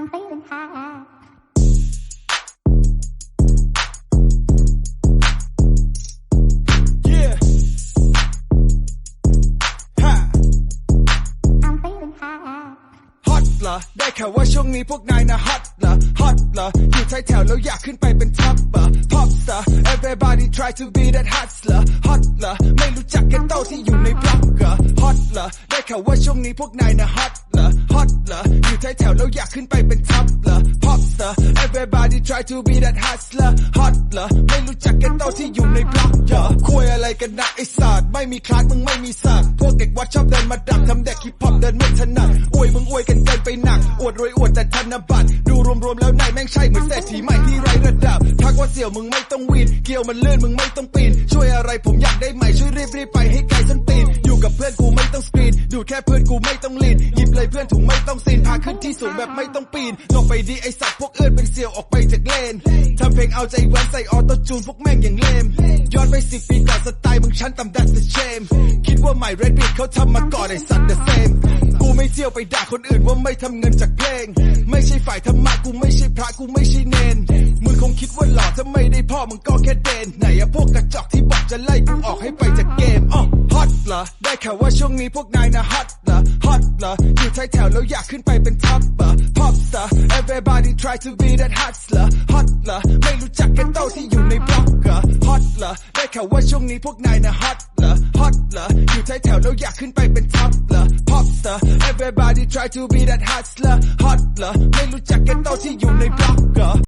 I'm feeling high. Yeah. Ha. I'm feeling high. ฮอตเหรอได้ข่าวว่าช่วงนี้พวกนายนะฮอตเหรอฮอตเหรออยู่ท้ายแถวแล้วอยากขึ้นไปเป็นท็อปเหรอ pop star everybody try to be that hot เหรอฮอตเหรอไม่รู้จักกันโตที่อยู่ในบล็อกเหรอฮอตเหรอได้ข่าวว่าช่วงนี้พวกนายนะฮอตเหรอฮ อตเหรออยู่ท้ายแถวแล้วอยากขึ้นไปเป็นท็อปเหรอ pop star everybody try to be that hot เหรอฮอตเหรอไม่รู้จักกันโตที่อยู่ในบล็อกเหรอคุยอะไรกันนะไอ้สัตว์ไม่มีคลาสมึงไม่มีสัตว์พวกเด็กวัดชอบเดินมาดักทำเด็กฮิปฮอปเดินไม่ถนัดอวยมึงอวยกันเกินไปหนัก อวดรวยอวดแต่ธนบัตรดูรวมๆแล้วนายแม่งใช่เหมือนเศรษฐีใหม่ที่ไร้ระดับทักว่าเสี่ยวมึงไม่ต้องวีนเกี่ยวมันเลื่อนมึงไม่ต้องปีนช่วยอะไรผมอยากได้ใหม่ช่วยรีบรีบๆไปให้ไกล กับเพื่อนกูไม่ต้องสกรีน ดูแค่เพื่อนกูไม่ต้องลีนหยิบเลยเพื่อนถุงไม่ต้องซีนพาขึ้นที่สูงแบบไม่ต้องปีนลงไปดีไอสัตว์พวกเอื้อนเป็นเสียวออกไปจากเลนทำเพลงเอาใจแว้นใส่ออโต้จูนพวกแม่งอย่างเลมย้อนไปสิบปีก่อนสไตล์มึงชั้นต่ำ that's the shame คิดว่าใหม่เรดบีเขาทำมาก่อนไอสัตว์ the same กูไม่เที่ยวไปด่าคนอื่นว่าไม่ทำเงินจากเพลง ไม่ใช่ฝ่ายธรรมะกูไม่ใช่พระกูไม่ใช่เนนมึงคงคิดว่าหล่อถ้าไม่ได้พ่อมึงก็แค่เดนไหนอะพวกกระจอกที่บอกจะไล่กูออกให้ไปจากเกมอ๋อ เหรอ ได้ข่าวว่าช่วงนี้พวกนายนะฮอตเหรอ ฮอตเหรอ อยู่ท้ายแถวแล้วอยากขึ้นไปเป็นท็อปเหรอ pop star everybody try to be that hot เหรอ ฮอตเหรอ ไม่รู้จักกันโตที่อยู่ในบล็อกเหรอ ฮอตเหรอ ได้ข่าวว่าช่วงนี้พวกนายนะฮอตเหรอ ฮอตเหรอ อยู่ท้ายแถวแล้วอยากขึ้นไปเป็นท็อปเหรอ pop star everybody try to be that hot เหรอ ฮอตเหรอ ไม่รู้จักกันโตที่อยู่ในบล็อกเหรอ